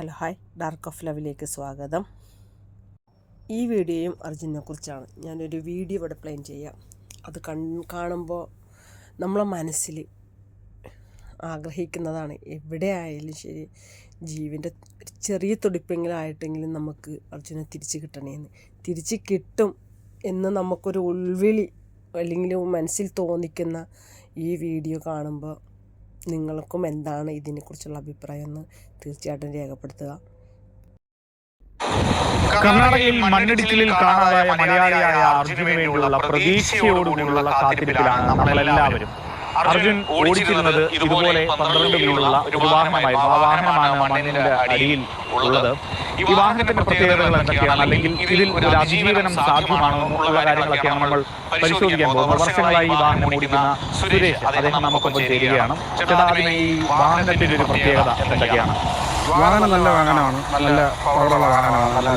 Hello hi. Dark of ലവിലേക്ക് സ്വാഗതം. ഈ വീഡിയോയും അർജുനെ കുറിച്ചാണ് ഞാനൊരു വീഡിയോ ഇവിടെ പ്ലാൻ ചെയ്യാം. അത് കൺ കാണുമ്പോൾ നമ്മളെ മനസ്സിൽ ആഗ്രഹിക്കുന്നതാണ് എവിടെ ആയാലും ശരി ജീവന്റെ ചെറിയ തുടിപ്പെങ്കിലായിട്ടെങ്കിലും നമുക്ക് അർജുനെ തിരിച്ച് കിട്ടണേന്ന്. തിരിച്ച് കിട്ടും എന്ന് നമുക്കൊരു ഉൾവിളി അല്ലെങ്കിൽ മനസ്സിൽ തോന്നിക്കുന്ന ഈ വീഡിയോ കാണുമ്പോൾ നിങ്ങൾക്കും എന്താണ് ഇതിനെക്കുറിച്ചുള്ള അഭിപ്രായം എന്ന് തീർച്ചയായിട്ടും രേഖപ്പെടുത്തുക. കർണാടകയിൽ മണ്ണിടിച്ചിലിൽ കാണാതായ മലയാളിയായ അർജുനു വേണ്ടിയുള്ള പ്രതീക്ഷയോടുകൂടിയുള്ള കാത്തിരിപ്പിലാണ് നമ്മളെല്ലാവരും. അർജുൻ ഓടിച്ചിരുന്നത് ഇതുപോലെ പന്ത്രണ്ട് വീലുള്ള ഒരു വാഹനമായിരുന്നു ആ വാഹനമാണ് മണ്ണിന്റെ അടിയിൽ ഉള്ളത്. ഈ വാഹനത്തിന്റെ പ്രത്യേകതകൾ എന്തൊക്കെയാണ്? അല്ലെങ്കിൽ ഇതിൽ ഒരു അതിജീവനം സാധ്യമാണോ എന്നുള്ള കാര്യങ്ങളൊക്കെയാണ് നമ്മൾ പരിശോധിക്കാൻ പോകുന്നത്. വർഷങ്ങളായി ഈ വാഹനം ഓടിക്കുന്ന സുരേഷ് അദ്ദേഹം നമുക്കൊപ്പം ചേരുകയാണ്. ചേട്ടാ ആദ്യമേ ഈ വാഹനത്തിന്റെ ഒരു പ്രത്യേകത എന്തൊക്കെയാണ്? വാഹനം നല്ല വാഹനമാണ് നല്ല പവറുള്ള വാഹനമാണ് നല്ല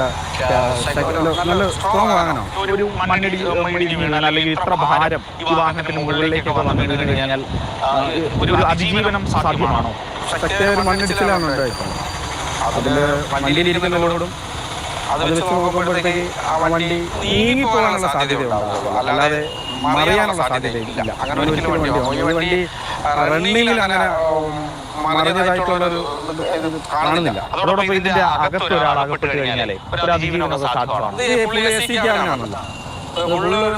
നല്ല സ്ട്രോങ് വാഹനമാണ് ഒരു മണ്ണിടി മണ്ണിടി വീണാൽ അല്ലെങ്കിൽ ഇത്ര ഭാരം ഈ വാഹനത്തിന് മുകളിലേക്കൊക്കെ വന്നു വീണ് കഴിഞ്ഞാൽ ഒരു അതിജീവനം സാധ്യമാണോ? ശക്തിയായ ഒരു മണ്ണിടിച്ചിലാണ് ഉണ്ടായിട്ടുള്ളത് അതിൽ വണ്ടിയിലിരിക്കുന്നതോടും അത് വെച്ച് നോക്കുമ്പോഴത്തേക്ക് ആ വണ്ടി നീങ്ങിപ്പോകാനുള്ള സാധ്യതയുണ്ടാവും. അല്ലാതെ മറിയാനുള്ള സാധ്യതയില്ല. അങ്ങനെ ഒരിക്കലും വണ്ടി. വണ്ടി റണ്ണിങ്ങിൽ അങ്ങനെ ഉം, മറിഞ്ഞതായിട്ടുള്ള കാണുന്നില്ല. അതോടൊപ്പം ഇതിന്റെ അകത്ത് ഒരാൾ അകപ്പെട്ട് കഴിഞ്ഞാലേ ഒരു അതിജീവനമൊക്കെ സാധ്യമാണ്. എ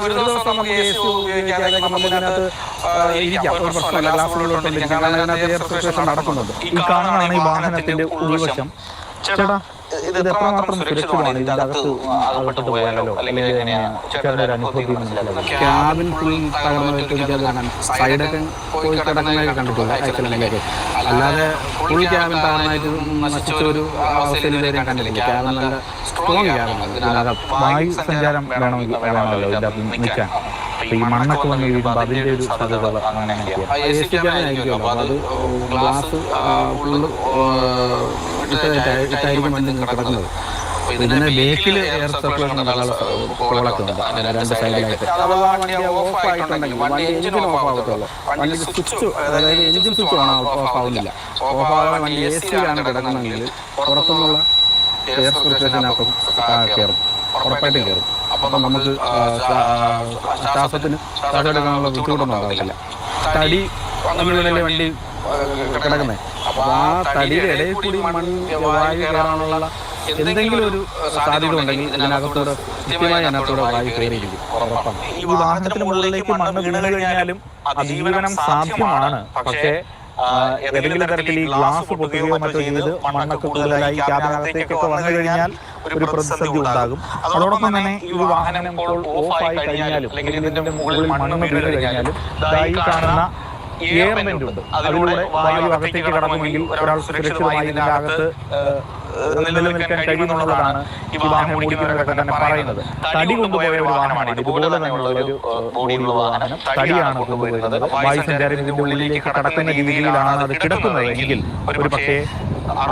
ഒരു ദിവസം നമുക്ക് എ സി ഉപയോഗിക്കാതെ നമുക്ക് ഇതിനകത്ത് ആ, ഇരിക്കാം. ഒരു പ്രശ്നമില്ല. ഗ്ലാസ്സിലോട്ടൊന്നിരിക്കാം കാരണം അതിനകത്ത് എയർ സർക്കുലേഷൻ നടക്കുന്നുണ്ട്. ഈ കാണുന്നതാണ് ഈ വാഹനത്തിന്റെ ഉൾവശം. ചേട്ടാ ഇത് എത്രമാത്രം സുരക്ഷിതമാണ്? ഇതിന്റെ അകത്ത് അകപ്പെട്ട് പോയാലോ? അല്ലെങ്കിൽ എങ്ങനെയാണ് ചേട്ടന്റെ ഒരു അനുഭവത്തിൽ മനസ്സിലാക്കുന്നത് ക്യാബിൻ ഫുൾ തകർന്നിട്ട് കാണാൻ സൈഡൊക്കെ പോയി കിടക്കുന്നതൊക്കെ കണ്ടിട്ടുണ്ട് ആക്സിഡന്റിലേക്ക് അല്ലാതെ ഫുൾ ക്യാബിൻ തകർന്നായിട്ട് നശിച്ച ഒരു അവസ്ഥയിൽ ഇതുവരെ കണ്ടിട്ടില്ല. ക്യാബിൻ നല്ല സ്ട്രോങ് ക്യാബിനാണ് ഇതിനകത്ത് വായു സഞ്ചാരം വേണമെങ്കിൽ വേണമല്ലോ ഇതിന്റെ നിൽക്കാൻ ഈ മണ്ണൊക്കെ വന്ന് വീഴുമ്പോൾ അതിന്റെ ഒരു സാധ്യതകൾ അങ്ങനെയൊക്കെയാണ് ക്യാബിൻ അത് ഗ്ലാസ് ഫുള്ള് ഇട്ടായിരിക്കും വണ്ടി കിടക്കുന്നത് ഇതിന് ബേക്കിൽ എയർ സർക്കുലേഷൻ നടക്കാനുള്ള കോളൊക്കെ ഉണ്ട്. അങ്ങനെ രണ്ട് സൈഡിലായിട്ട് ഓഫ് ആയിട്ടുണ്ടെങ്കിൽ വണ്ടി എഞ്ചിൻ ഓഫ് ആവത്തുള്ളൂ. വണ്ടി സ്വിച്ച് അതായത് എഞ്ചിൻ സ്വിച്ച് ഓൺ ഓഫ് ആവുന്നില്ല ഓഫ് ആകാതെ വണ്ടി എ സിയിലാണ് കിടക്കുന്നതെങ്കിൽ പുറത്തുനിന്നുള്ള എയർ സർക്കുലേഷനകത്തും കയറും. ഉറപ്പായിട്ടും കയറും. അപ്പം നമുക്ക് ശ്വാസത്തിന് ശ്വാസം എടുക്കാനുള്ള ബുദ്ധിമുട്ടൊന്നും ഉണ്ടാവില്ല. തടി നമ്മളിലെ വണ്ടി കിടക്കുന്നത് അപ്പോൾ ആ തടിയുടെ ഇടയിൽ കൂടി മണ്ണ് വായു കയറാനുള്ള എന്തെങ്കിലും ഒരു സാധ്യത ഉണ്ടെങ്കിൽ അതിനകത്തോടെ കൃത്യമായി അതിനകത്തോടെ വായു കയറിയിരിക്കും. ഉറപ്പാണ്. ഈ വാഹനത്തിന് മുകളിലേക്ക് മണ്ണ് വീണ് കഴിഞ്ഞാലും അതിജീവനം സാധ്യമാണ്. പക്ഷേ ഏതെങ്കിലും തരത്തിൽ ഈ ഗ്ലാസ് പൊട്ടുകയോ മറ്റോ ചെയ്ത് മണ്ണൊക്കെ കൂടുതലായി ക്യാബിനകത്തേക്കൊക്കെ വന്നു കഴിഞ്ഞാൽ ഒരു പ്രതിസന്ധി ഉണ്ടാകും. അതോടൊപ്പം തന്നെ ഈ വാഹനം ഇപ്പോൾ ആയി കഴിഞ്ഞാലും അല്ലെങ്കിൽ ഇതിന്റെ മുകളിൽ മണ്ണ് വീണ് കഴിഞ്ഞാലും ഈ കാണുന്ന എയർമെന്റ് ഉണ്ട് അതിലൂടെ വായു അകത്തേക്ക് കടന്നുമെങ്കിൽ ഒരാൾ സുരക്ഷിതമായി ഇതിനകത്ത് നിലനിൽക്കാൻ കഴിയുമെന്നുള്ളതാണ് ഈ വാഹനം ഓടിക്കുന്നവരൊക്കെ തന്നെ പറയുന്നത്. തടി കൊണ്ടുപോയ ഒരു വാഹനമാണ് ഇതുപോലെ തന്നെയുള്ള ഒരു ബോഡിയുള്ള വാഹനം തടിയാണ് കൊണ്ടുപോയിരുന്നത് വായുസഞ്ചാരം ഇതിന്റെ ഉള്ളിലേക്ക് കടക്കുന്ന രീതിയിലാണ് അത് കിടക്കുന്നത്. എങ്കിൽ ഒരു പക്ഷേ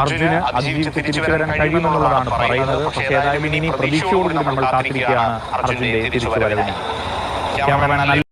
അർജുന് അതിജീവിച്ച് തിരിച്ചു വരാൻ കഴിയുമെന്നുള്ളതാണ് പറയുന്നത്. പക്ഷേ ഏതായാലും ഇനി പ്രതീക്ഷയോടുകൂടി നമ്മൾ കാത്തിരിക്കുകയാണ് അർജുന്റെ തിരിച്ചു വരവിനെ. ക്യാമറമാൻ